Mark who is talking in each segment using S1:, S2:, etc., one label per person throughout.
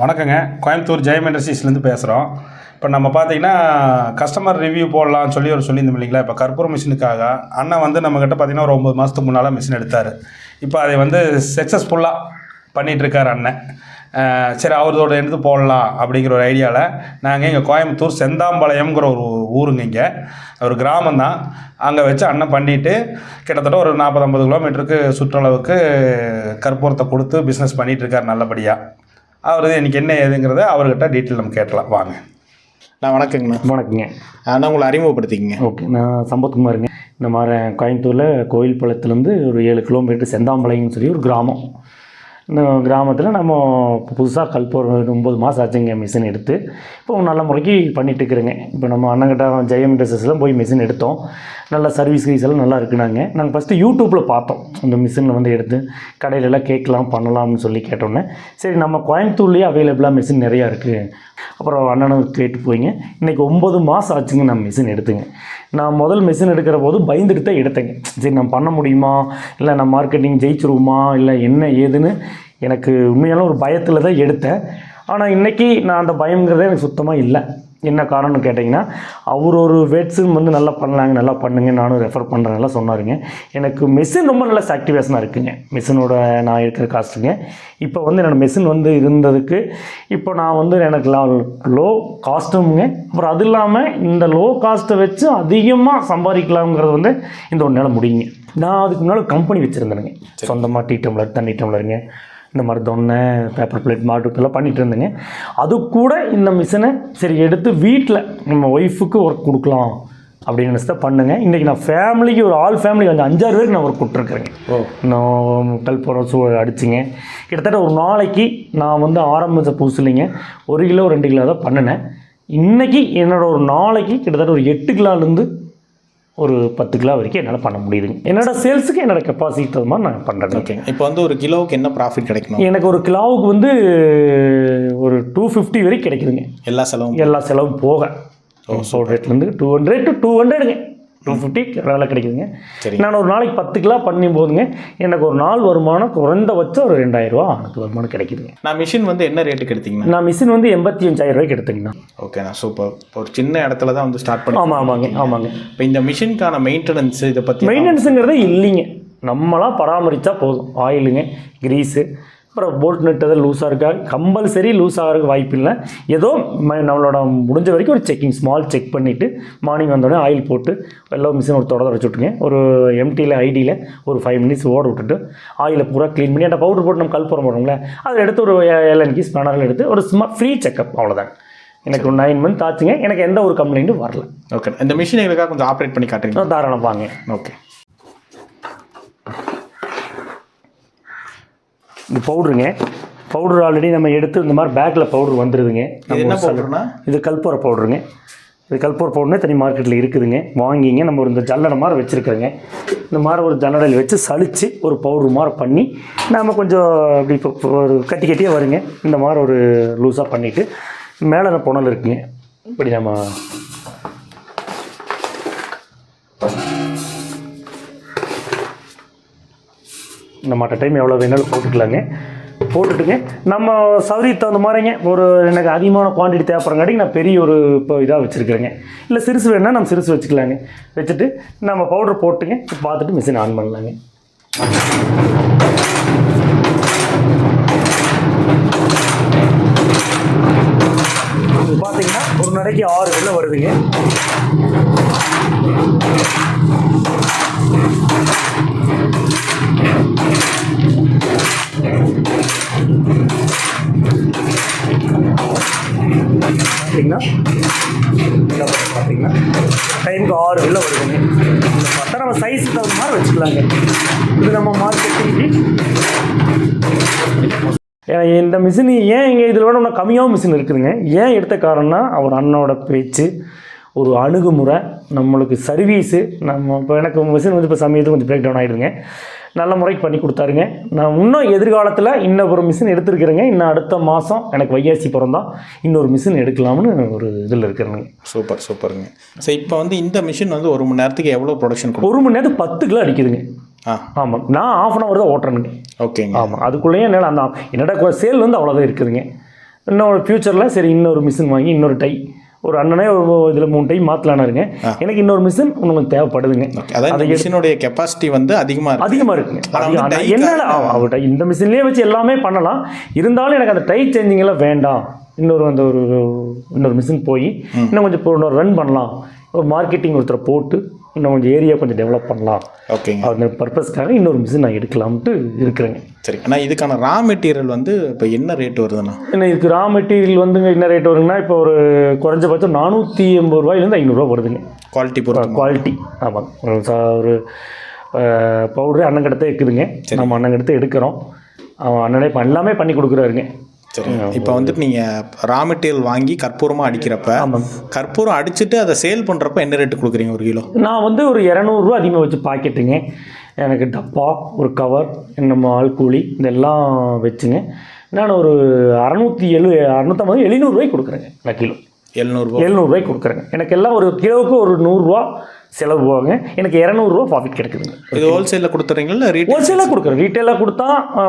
S1: வணக்கங்க. கோயம்புத்தூர் ஜெயம் இண்டஸ்ட்ரீஸ்லேருந்து பேசுகிறோம் இப்போ நம்ம பார்த்தீங்கன்னா கஸ்டமர் ரிவ்யூ போடலாம்னு சொல்லி ஒரு சொல்லியிருந்தோம் இல்லைங்களா? இப்போ கற்பூரம் மிஷினுக்காக. அண்ணன் வந்து நம்மக்கிட்ட பார்த்தீங்கன்னா ஒரு ஒம்பது மாதத்துக்கு முன்னால் மிஷின் எடுத்தார். இப்போ அதை வந்து சக்ஸஸ்ஃபுல்லாக பண்ணிகிட்ருக்கார் அண்ணன். சரி அவரோட எடுத்து போடலாம் அப்படிங்கிற ஒரு ஐடியாவில் நாங்கள் இங்கே கோயம்புத்தூர் செந்தாம்பாளையம்ங்கிற ஒரு ஊருங்க இங்கே. ஒரு கிராமம் தான். அங்கே வச்சு அண்ணன் பண்ணிவிட்டு கிட்டத்தட்ட ஒரு நாற்பது ஐம்பது கிலோமீட்டருக்கு சுற்றளவுக்கு கற்பூரத்தை கொடுத்து பிஸ்னஸ் பண்ணிகிட்ருக்கார் நல்லபடியாக அவர் இன்றைக்கி என்ன ஏதுங்கிறத அவர்கிட்ட டீட்டெயில் நம்ம கேட்கலாம். வாங்க.
S2: நான் வணக்கங்கண்ணா
S3: வணக்கங்க.
S2: அண்ணா உங்களை அறிமுகப்படுத்திக்கங்க.
S3: ஓகே நான் சம்பத்குமாருங்க இந்த மாதிரி கோயம்புத்தூரில் கோயில்பாளையத்துலேருந்து ஒரு ஏழு கிலோமீட்டர் செந்தாம்பாளையம்னு சொல்லி ஒரு கிராமம். கிராமத்தில் நம்ம புதுசாக கல்பூர் ஒம்பது மாதம் ஆச்சுங்க மிஷின் எடுத்து. இப்போ நல்ல முறைக்கு பண்ணிகிட்டு இருக்கிறேங்க. இப்போ நம்ம அண்ணங்கிட்ட ஜெயம் இண்டஸ்ட்ரீஸ்லாம் போய் மிஷின் எடுத்தோம். நல்ல சர்வீஸ் கீஸ் எல்லாம் நல்லா இருக்குனாங்க. நாங்கள் ஃபஸ்ட்டு யூடியூப்பில் பார்த்தோம். அந்த மிஷினில் வந்து எடுத்து கடையிலலாம் கேட்கலாம் பண்ணலாம்னு சொல்லி கேட்டோன்னே. சரி நம்ம கோயம்புத்தூர்லேயே அவைலபிளாக மிஷின் நிறையா இருக்குது அப்புறம் அண்ணனுக்கு கேட்டு போய்ங்க. இன்றைக்கி ஒம்பது மாதம் ஆச்சுங்க நான் மிஷின் எடுத்துங்க. நான் முதல் மிஷின் எடுக்கிற போது பயந்துட்டு தான் எடுத்தேங்க சரி நான் பண்ண முடியுமா? இல்லை நான் மார்க்கெட்டிங் ஜெயிச்சிருவோமா? இல்லை என்ன ஏதுன்னு எனக்கு உண்மையான ஒரு பயத்தில் தான் எடுத்தேன். ஆனால் இன்றைக்கி நான் அந்த பயங்கிறதே எனக்கு சுத்தமாக இல்லை. என்ன காரணம்னு கேட்டிங்கன்னா அவர் ஒரு வேட்ஸும் வந்து நல்லா பண்ணலாங்க நல்லா பண்ணுங்க நானும் ரெஃபர் பண்ணுறேன்ல சொன்னாருங்க. எனக்கு மெஷின் ரொம்ப நல்ல சாக்டிவேஷனாக இருக்குங்க. மிஷினோட நான் இருக்கிற காஸ்ட்டுங்க இப்போ வந்து என்னோடய மெஷின் வந்து இருந்ததுக்கு இப்போ நான் வந்து எனக்கு லோ காஸ்ட்டுங்க அப்புறம் அது இல்லாமல் இந்த லோ காஸ்ட்டை வச்சு அதிகமாக சம்பாதிக்கலாம்ங்கிறது வந்து இந்த ஒரு நிலை முடியுங்க. நான் அதுக்கு முன்னால் கம்பெனி வச்சுருந்தேனுங்க. சொந்தமாக டீ டம்ளர் தண்ணி டம்ளருங்க இந்த மாதிரி தொன்னை பேப்பர் பிளேட் மாட்டு எல்லாம் பண்ணிட்டு இருந்தேங்க. அது கூட இந்த மிஷினை சரி எடுத்து வீட்டில் நம்ம ஒய்ஃபுக்கு ஒர்க் கொடுக்கலாம் அப்படின்னு நினச்சி தான் பண்ணுங்க. இன்றைக்கி நான் ஃபேமிலிக்கு ஒரு ஆல் ஃபேமிலி கொஞ்சம் அஞ்சாறு பேருக்கு நான் ஒர்க் கொடுத்துருக்குறேங்க.
S2: ஓ.
S3: நான் கல்புரம் சூ அடிச்சிங்க. கிட்டத்தட்ட ஒரு நாளைக்கு நான் வந்து ஆரம்பித்த புதுசுலைங்க ஒரு கிலோ ரெண்டு கிலோ தான் பண்ணினேன். இன்றைக்கி என்னோட ஒரு நாளைக்கு கிட்டத்தட்ட ஒரு எட்டு கிலோலேருந்து ஒரு பத்து கிலோ வரைக்கும் என்னால் பண்ண முடியுதுங்க என்னோட சேல்ஸுக்கு என்னோட கெப்பாசிட்டி தகுந்த மாதிரி நான் பண்ணுறேங்க
S2: ஓகே இப்போ வந்து ஒரு கிலோவுக்கு என்ன ப்ராஃபிட் கிடைக்கணும்?
S3: எனக்கு ஒரு கிலோவுக்கு வந்து ஒரு டூ ஃபிஃப்டி வரைக்கும் கிடைக்குதுங்க.
S2: எல்லா செலவும்
S3: எல்லா செலவும் போக. சோல் ரேட்லேருந்து டூ ஹண்ட்ரட் டு டூ ஹண்ட்ரடுங்க டூ ஃபிஃப்டி வேலை கிடைக்குதுங்க.
S2: சரி.
S3: நான் ஒரு நாளைக்கு பத்து கிலோ பண்ணும் போதுங்க எனக்கு ஒரு நாள் வருமானம் குறைந்தபட்சம் ஒரு ரெண்டாயிரம் ரூபா எனக்கு வருமானம் கிடைக்குதுங்க.
S2: நான் மிஷின் வந்து என்ன ரேட்டுக்கு எடுத்தீங்கண்ணா
S3: நான் மிஷின் வந்து எண்பத்தி அஞ்சாயிரம் ரூபாய்க்கு எடுத்துங்கண்ணா.
S2: ஓகேண்ணா சூப்பர் ஒரு சின்ன இடத்துல தான் வந்து ஸ்டார்ட் பண்ணி
S3: ஆமாம் ஆமாங்க ஆமாங்க.
S2: இப்போ இந்த மிஷினுக்கான மெயின்டெனன்ஸ் இதை பற்றி
S3: மெயின்டெனன்ஸுங்கிறதே இல்லைங்க. நம்மளாம் பராமரித்தா போதும். ஆயிலுங்க கிரீஸு அப்புறம் போல்ட் நட்டு லூஸாக இருக்கா? கம்பல்சரி லூஸ் ஆகிறதுக்கு வாய்ப்பு இல்லை. ஏதோ நம்மளோட முடிஞ்ச வரைக்கும் ஒரு செக்கிங் ஸ்மால் செக் பண்ணிவிட்டு மார்னிங் வந்தோடனே ஆயில் போட்டு எல்லாம் மிஷின் ஒரு தொடர வச்சு விட்டுங்க ஒரு எம்டியில் ஐடியில் ஒரு ஃபைவ் மினிட்ஸ் ஓட விட்டுட்டு ஆயிலை பூரா க்ளீன் பண்ணி அந்த பவுடர் போட்டு நம்ம கல்புரம் போடுறோம்ல அதை எடுத்து ஒரு எல்என்கி ஸ்பேனர்கள் எடுத்து ஒரு சும்மா ஃப்ரீ செக்கப் அவ்வளோதாங்க எனக்கு ஒரு நைன் மந்த் ஆச்சுங்க. எனக்கு எந்த ஒரு கம்ப்ளைண்ட்டும் வரல.
S2: ஓகே இந்த மிஷின் எங்களுக்காக கொஞ்சம் ஆப்ரேட் பண்ணி காட்டுறீங்க
S3: தாராளம் வாங்க.
S2: ஓகே
S3: இது பவுட்ருங்க பவுடர் ஆல்ரெடி நம்ம எடுத்து இந்த மாதிரி பேக்கில் பவுடர் வந்துடுதுங்க
S2: இது என்ன பவுடர்னா
S3: இது கல்பூர பவுடருங்க இது கல்பூர பவுடர்னே தனி மார்க்கெட்டில் இருக்குதுங்க. வாங்கிங்க. நம்ம ஒரு இந்த ஜல்லடை மாதிரி வச்சுருக்கிறோங்க. இந்த மாதிரி ஒரு ஜல்லடையில் வச்சு சலிச்சு ஒரு பவுடர் மாதிரி பண்ணி நாம் கொஞ்சம் அப்படி இப்போ ஒரு கட்டி கட்டியாக வருங்க. இந்த மாதிரி ஒரு லூஸாக பண்ணிவிட்டு மேலே புனல் இருக்குங்க. இப்படி நம்ம நம்ம மாட்ட டைம் எவ்வளோ வேணாலும் போட்டுக்கலாங்க. போட்டுட்டுங்க. நம்ம சௌகரியத்துக்கு தகுந்த மாதிரிங்க ஒரு எனக்கு அதிகமான குவான்டிட்டி தேவைப்படுறங்காட்டி நான் பெரிய ஒரு இப்போ இதாக வச்சுருக்கிறேங்க. இல்லை சிறுசு வேணால் நம்ம சிறுசு வச்சுக்கலாங்க. வச்சுட்டு நம்ம பவுடர் போட்டுங்க. பார்த்துட்டு மிஷின் ஆன் பண்ணலாங்க. பார்த்தீங்கன்னா ஒரு நாளைக்கு ஆறு வெள்ளை வருதுங்க பார்த்தீங்கன்னா இந்த பக்கம் பார்த்தீங்கன்னா டைமுக்கு ஆறு வெள்ள வருதுங்க இந்த பார்த்தா நம்ம சைஸுக்கு தகுந்த மாதிரி வச்சுக்கலாங்க இது நம்ம மார்க்கெட்டிங்க்கு இந்த மிஷின் ஏன் இங்கே இதில் விட இன்னும் கம்மியாகவும் மிஷின் இருக்குதுங்க? ஏன் எடுத்த காரணம்னா அவர் அண்ணோட பேச்சு ஒரு அணுகுமுறை நம்மளுக்கு சர்வீஸு நம்ம இப்போ எனக்கு மிஷின் வந்து இப்போ சமயத்துக்கு கொஞ்சம் பிரேக் டவுன் ஆகிடுங்க நல்ல முறைக்கு பண்ணி கொடுத்தாருங்க. நான் இன்னும் எதிர்காலத்தில் இன்னும் ஒரு மிஷின் எடுத்திருக்கிறேங்க. இன்னும் அடுத்த மாதம் எனக்கு வையாசி பிறந்தா இன்னொரு மிஷின் எடுக்கலாம்னு ஒரு இதில் இருக்கிறேங்க.
S2: சூப்பர் சூப்பருங்க. ஸோ இப்போ வந்து இந்த மிஷின் வந்து ஒரு மணி நேரத்துக்கு எவ்வளோ ப்ரொடக்ஷன் கொடுக்கும்?
S3: ஒரு மணி நேரத்துக்கு பத்து கிலோ அடிக்குதுங்க.
S2: ஆ.
S3: ஆமாம் நான் ஆஃப் அன் ஹவர் தான் ஓட்டுறேனுங்க.
S2: ஓகேங்க.
S3: ஆமாம் அதுக்குள்ளேயே என்னால் அந்த என்னோட சேல் வந்து அவ்வளோதான் இருக்குதுங்க. இன்னொரு ஃப்யூச்சரில் சரி இன்னொரு மிஷின் வாங்கி இன்னொரு டை. ஒரு அண்ணனே ஒரு இதில் மூணு டை மாற்றலான்னு இருங்க எனக்கு இன்னொரு மிஷின் இன்னும் கொஞ்சம் தேவைப்படுதுங்க
S2: அதாவது மிஷினுடைய கெப்பாசிட்டி வந்து அதிகமாக இருக்கு.
S3: அதிகமாக இருக்குங்க. என்னால இந்த மிஷின்லேயே வச்சு எல்லாமே பண்ணலாம். இருந்தாலும் எனக்கு அந்த டை சேஞ்சிங் எல்லாம் வேண்டாம். இன்னொரு அந்த ஒரு இன்னொரு மிஷின் போய் இன்னும் கொஞ்சம் இன்னொரு ரன் பண்ணலாம். ஒரு மார்க்கெட்டிங் ஒருத்தரை போட்டு இன்னும் கொஞ்சம் ஏரியா கொஞ்சம் டெவலப் பண்ணலாம்.
S2: ஓகேங்க
S3: அந்த பர்பஸ்க்காக இன்னொரு மிஷின் நான் எடுக்கலாம்ட்டு இருக்கிறேங்க
S2: சரி ஆனால் இதுக்கான ரா மெட்டீரியல் வந்து இப்போ என்ன ரேட் வருதுண்ணா?
S3: என்ன இதுக்கு ரா மெட்டீரியல் வந்துங்க என்ன ரேட் வருங்கன்னா இப்போ ஒரு குறைஞ்சபட்சம் நானூற்றி எண்பது ரூபாயிலேருந்து ஐநூறுரூவா வருதுங்க.
S2: குவாலிட்டி பொறுத்து
S3: குவாலிட்டி ஆமாம் ஒரு பவுடரு அண்ணன் கிட்ட இருக்குதுங்க நம்ம அண்ணன் எடுக்கிறோம். அவன் அண்ணனே இப்ப எல்லாமே பண்ணி கொடுக்குறாருங்க.
S2: சரி இப்போ வந்துட்டு நீங்கள் ரா மெட்டீரியல் வாங்கி கற்பூரமாக அடிக்கிறப்ப கற்பூரம் அடிச்சுட்டு அதை சேல் பண்ணுறப்ப என்ன ரேட்டு கொடுக்குறீங்க ஒரு கிலோ?
S3: நான் வந்து ஒரு இரநூறுவா அதிகமாக வச்சு பாக்கெட்டுங்க. எனக்கு டப்பா ஒரு கவர் நம்ம ஆள் கூலி இதெல்லாம் வச்சுங்க. நான் ஒரு அறநூற்றி எழு அறநூற்றம்பது எழுநூறுவாய்க்கு கொடுக்குறேங்க நான் கிலோ.
S2: எழுநூறுபா
S3: எழுநூறுவாய்க்கு கொடுக்குறேங்க. எனக்கு எல்லாம் ஒரு கிலோவுக்கு ஒரு நூறுரூவா செலவு போவாங்க எனக்கு இரநூறுவா ப்ராஃபிட் கிடைக்குதுங்க.
S2: இது ஹோல்சேலில் கொடுத்துறீங்களா
S3: ஹோல்சேலாக கொடுக்குறேன். ரீட்டெயிலாக கொடுத்தா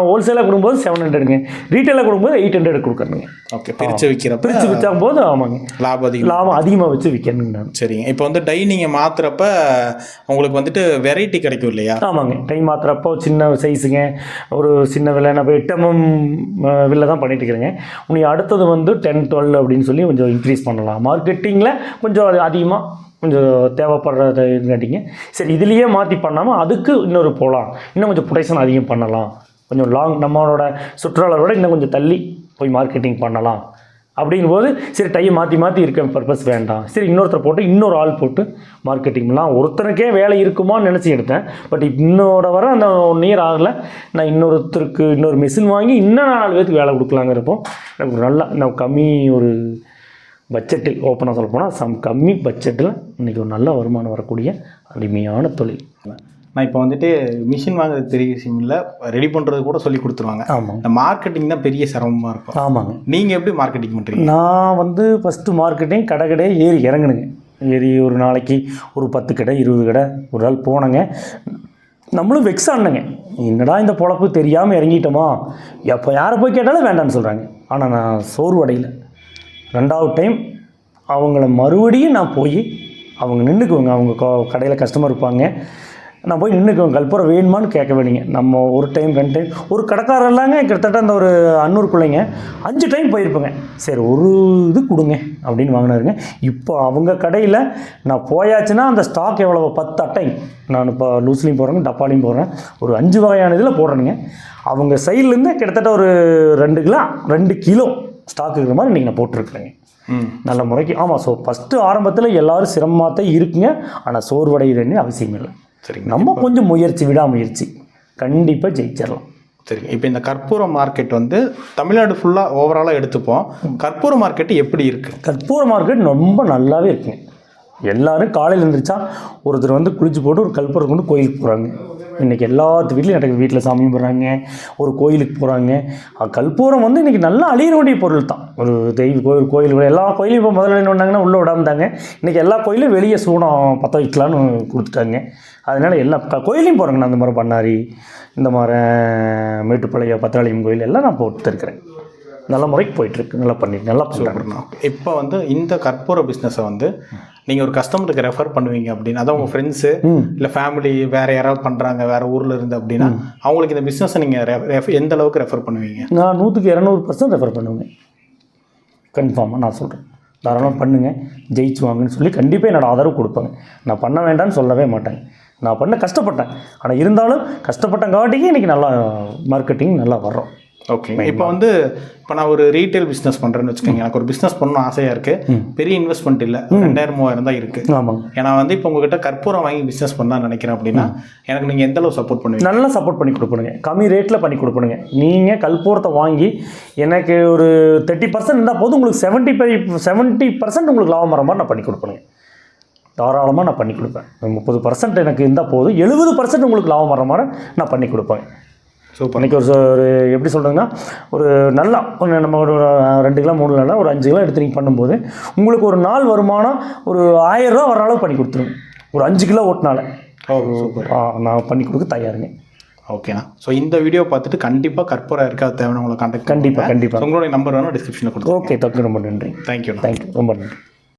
S3: ஹோல்சேலாக கொடுக்கும்போது செவன் ஹண்ட்ரடுங்க ரீட்டெயிலாக கொடுக்கும்போது எயிட் ஹண்ட்ரட் கொடுக்குறேங்க
S2: ஓகே பிரித்து விற்கிறப்ப
S3: பிரித்து விற்றாகும் போது ஆமாங்க.
S2: லாபம் அதிகம்
S3: லாபம் அதிகமாக வச்சு விற்கணுங்க நான்.
S2: சரிங்க. இப்போ வந்து டை நீங்கள் மாற்றுறப்ப உங்களுக்கு வந்துட்டு வெரைட்டி கிடைக்கும் இல்லையா?
S3: ஆமாங்க. கை மாத்துறப்போ சின்ன சைஸுங்க ஒரு சின்ன விலை இப்போ எட்டமும் வில்ல தான் பண்ணிட்டு இருக்கிறேங்க. உனி அடுத்தது வந்து டென் டுவெல் அப்படின்னு சொல்லி கொஞ்சம் இன்க்ரீஸ் பண்ணலாம். மார்க்கெட்டிங்கில் கொஞ்சம் அது அதிகமாக கொஞ்சம் தேவைப்படுறதுங்காட்டிங்க சரி இதுலேயே மாற்றி பண்ணாமல் அதுக்கு இன்னொரு போகலாம் இன்னும் கொஞ்சம் ப்ரொடெக்ஷன் அதிகம் பண்ணலாம். கொஞ்சம் லாங் நம்மளோட சுற்றுலாவோட இன்னும் கொஞ்சம் தள்ளி போய் மார்க்கெட்டிங் பண்ணலாம். அப்படிங்கும்போது சரி டையை மாற்றி மாற்றி இருக்க பர்பஸ் வேண்டாம். சரி இன்னொருத்தர் போட்டு இன்னொரு ஆள் போட்டு மார்க்கெட்டிங் பண்ணலாம். ஒருத்தனுக்கே வேலை இருக்குமான்னு நினச்சி எடுத்தேன். பட் இன்னோட வர அந்த ஒன் இயர் ஆகலை. நான் இன்னொருத்தருக்கு இன்னொரு மிஷின் வாங்கி இன்னும் நாலு பேருக்கு வேலை கொடுக்கலாங்கிறப்போ எனக்கு நல்லா நான் கம்மி ஒரு பட்ஜெட்டில் ஓப்பனாக சொல்ல போனால் சம் கம்மி பட்ஜெட்டில் இன்றைக்கி ஒரு நல்ல வருமானம் வரக்கூடிய அருமையான தொழில்.
S2: நான் இப்போ வந்துட்டு மிஷின் வாங்குறது பெரிய விஷயம் இல்லை. ரெடி பண்ணுறது கூட சொல்லி கொடுத்துருவாங்க.
S3: ஆமாங்க
S2: இந்த மார்க்கெட்டிங் தான் பெரிய சிரமமாக இருக்கும்.
S3: ஆமாங்க.
S2: நீங்கள் எப்படி மார்க்கெட்டிங் பண்ணுறீங்க
S3: நான் வந்து ஃபஸ்ட்டு மார்க்கெட்டிங் கடை கடையே ஏறி இறங்குனுங்க. ஏறி ஒரு நாளைக்கு ஒரு பத்து கடை இருபது கடை ஒரு நாள் போனேங்க. நம்மளும் வெக்ஸ் ஆனங்க. என்னடா இந்த பொழப்பு தெரியாமல் இறங்கிட்டோமா? எப்போ யாரை போய் கேட்டாலும் வேண்டாம்னு சொல்கிறாங்க ஆனால் நான் சோர்வடையில் ரெண்டாவது டைம் அவங்கள மறுபடியும் நான் போய் அவங்க நின்றுக்குவேங்க அவங்க கடையில் கஸ்டமர் இருப்பாங்க. நான் போய் நின்றுக்குவேன் கல்பூரம் வேணுமான்னு கேட்க வேணுங்க நம்ம ஒரு டைம் ரெண்டு டைம் ஒரு கடைக்காரர்லாங்க கிட்டத்தட்ட அந்த ஒரு அன்னூறு பிள்ளைங்க அஞ்சு டைம் போயிருப்பேங்க. சரி ஒரு இது கொடுங்க அப்படின்னு வாங்கினாருங்க. இப்போ அவங்க கடையில் நான் போயாச்சுன்னா அந்த ஸ்டாக் எவ்வளோ பத்து அட்டை. நான் இப்போ லூஸ்லேயும் போடுறேங்க டப்பாலையும் போடுறேன். ஒரு அஞ்சு வகையான இதில் போடுறேனுங்க. அவங்க சைட்லேருந்து கிட்டத்தட்ட ஒரு ரெண்டு கிலோ ரெண்டு கிலோ ஸ்டாக் இருக்கிற மாதிரி இன்றைக்கி நான் போட்டிருக்கிறேங்க. நல்ல முறைக்கு ஆமாம் ஸோ ஃபஸ்ட்டு ஆரம்பத்தில் எல்லாரும் சிரமமாக தான் இருக்குங்க. ஆனால் சோர்வடைகிறேன்னு அவசியம் இல்லை.
S2: சரிங்க.
S3: நம்ம கொஞ்சம் முயற்சி விடாமுயற்சி. கண்டிப்பாக ஜெயிச்சிடலாம்.
S2: சரிங்க. இப்போ இந்த கற்பூரம் மார்க்கெட் வந்து தமிழ்நாடு ஃபுல்லாக ஓவராலாக எடுத்துப்போம். கற்பூர மார்க்கெட் எப்படி இருக்குது
S3: கற்பூர மார்க்கெட் ரொம்ப நல்லாவே இருக்குங்க. எல்லாரும் காலையில் எழுந்திரிச்சா ஒருத்தர் வந்து குளிச்சு போட்டு ஒரு கற்பூரம் கொண்டு கோயிலுக்கு போகிறாங்க இன்றைக்கி எல்லாத்து வீட்லையும் நடக்குது. வீட்டில் சாமி போடுறாங்க ஒரு கோயிலுக்கு போகிறாங்க கற்பூரம் வந்து இன்றைக்கி நல்லா அழியிற வேண்டிய பொருள் தான். ஒரு தெய்வ கோயில் கோயில் எல்லா கோயிலும் இப்போ முதல்ல என்ன பண்ணாங்கன்னா உள்ளே விடாமட்டாங்க இன்றைக்கி எல்லா கோயிலும் வெளியே சூடம் பற்ற வைக்கலான்னு கொடுத்துட்டாங்க. அதனால் எல்லா கோயிலையும் போகிறாங்க நான் இந்த மாதிரி பண்ணாரி இந்த மாதிரி மேட்டுப்பாளையம் பத்திராளியம் கோயில் எல்லாம் நான் போட்டு இருக்கிறேன் நல்ல முறைக்கு போயிட்டுருக்கு நல்லா பண்ணி நல்லா பண்ணுறாங்க
S2: இப்போ வந்து இந்த கற்பூர பிஸ்னஸை வந்து நீங்கள் ஒரு கஸ்டமருக்கு ரெஃபர் பண்ணுவீங்க அப்படின்னு அதான் உங்கள் ஃப்ரெண்ட்ஸு இல்லை ஃபேமிலி வேறு யாராவது பண்ணுறாங்க வேறு ஊரில் இருந்து அப்படின்னா அவங்களுக்கு இந்த பிஸ்னஸை நீங்கள் எந்த அளவுக்கு ரெஃபர் பண்ணுவீங்க?
S3: நான் நூற்றுக்கு இரநூறு பர்சன்ட் ரெஃபர் பண்ணுவேன். கன்ஃபார்மாக நான் சொல்கிறேன் தாராளமாக பண்ணுங்கள் ஜெயிச்சு வாங்கன்னு சொல்லி கண்டிப்பாக என்னோட ஆதரவு கொடுப்பேங்க. நான் பண்ண வேண்டாம்னு சொல்லவே மாட்டேன். நான் பண்ண கஷ்டப்பட்டேன். ஆனால் இருந்தாலும் கஷ்டப்பட்டங்காட்டிக்கு இன்றைக்கி நல்லா மார்க்கெட்டிங் நல்லா வர்றோம்.
S2: ஓகே இப்போ வந்து இப்போ நான் ஒரு ரீட்டைல் பிஸ்னஸ் பண்ணுறேன்னு வச்சுக்கோங்க. எனக்கு ஒரு பிஸ்னஸ் பண்ணணும் ஆசையாக இருக்குது பெரிய இன்வெஸ்ட்மெண்ட் இல்லை. ரெண்டாயிரம் மூவாயிரம் தான் இருக்குது
S3: ஆமாங்க.
S2: ஏன்னா வந்து இப்போ உங்ககிட்ட கற்பூரம் வாங்கி பிஸ்னஸ் பண்ணலாம் நினைக்கிறேன் அப்படின்னா எனக்கு நீங்கள் எந்த அளவு சப்போர்ட் பண்ணுவீங்க?
S3: நல்லா சப்போர்ட் பண்ணி கொடுப்பணுங்க கம்மி ரேட்டில் பண்ணி கொடுப்பணுங்க நீங்கள் கல்பூரத்தை வாங்கி எனக்கு ஒரு தேர்ட்டி பர்சன்ட் இருந்தால் போதும் உங்களுக்கு செவன்ட்டி ஃபைவ் செவன்ட்டி பர்சன்ட் உங்களுக்கு லாபம் வர மாதிரி நான் பண்ணி கொடுப்பணுங்க தாராளமாக நான் பண்ணி கொடுப்பேன். முப்பது பர்சன்ட் எனக்கு இருந்தால் போதும் எழுபது பர்சன்ட் உங்களுக்கு லாபம் வர மாதிரி நான் பண்ணி கொடுப்பேன்.
S2: சூப்பர்.
S3: அன்றைக்கி ஒரு ஒரு எப்படி சொல்கிறதுன்னா ஒரு நல்லா நம்ம ஒரு ரெண்டு கிலோ மூணு கிலோ ஒரு அஞ்சு கிலோ எடுத்து நீங்கள் பண்ணும்போது உங்களுக்கு ஒரு நாள் வருமானம் ஒரு ஆயிரம் ரூபா வர அளவு பண்ணி கொடுத்துருங்க ஒரு அஞ்சு கிலோ ஓட்டினால.
S2: ஓ சூப்பர்.
S3: நான் பண்ணி கொடுக்க தயாருங்க.
S2: ஓகேண்ணா. ஸோ இந்த வீடியோ பார்த்துட்டு கண்டிப்பாக கற்பூரம் இருக்கா தேவையான உங்களை கான்டாக்ட்
S3: கண்டிப்பாக கண்டிப்பாக
S2: உங்களுடைய நம்பர் வேணும் டிஸ்கிரிப்ஷனில் கொடுத்து
S3: ஓகே தக்கு ரொம்ப நன்றி.
S2: தேங்க்யூண்ணா
S3: தேங்க்யூ ரொம்ப நன்றி.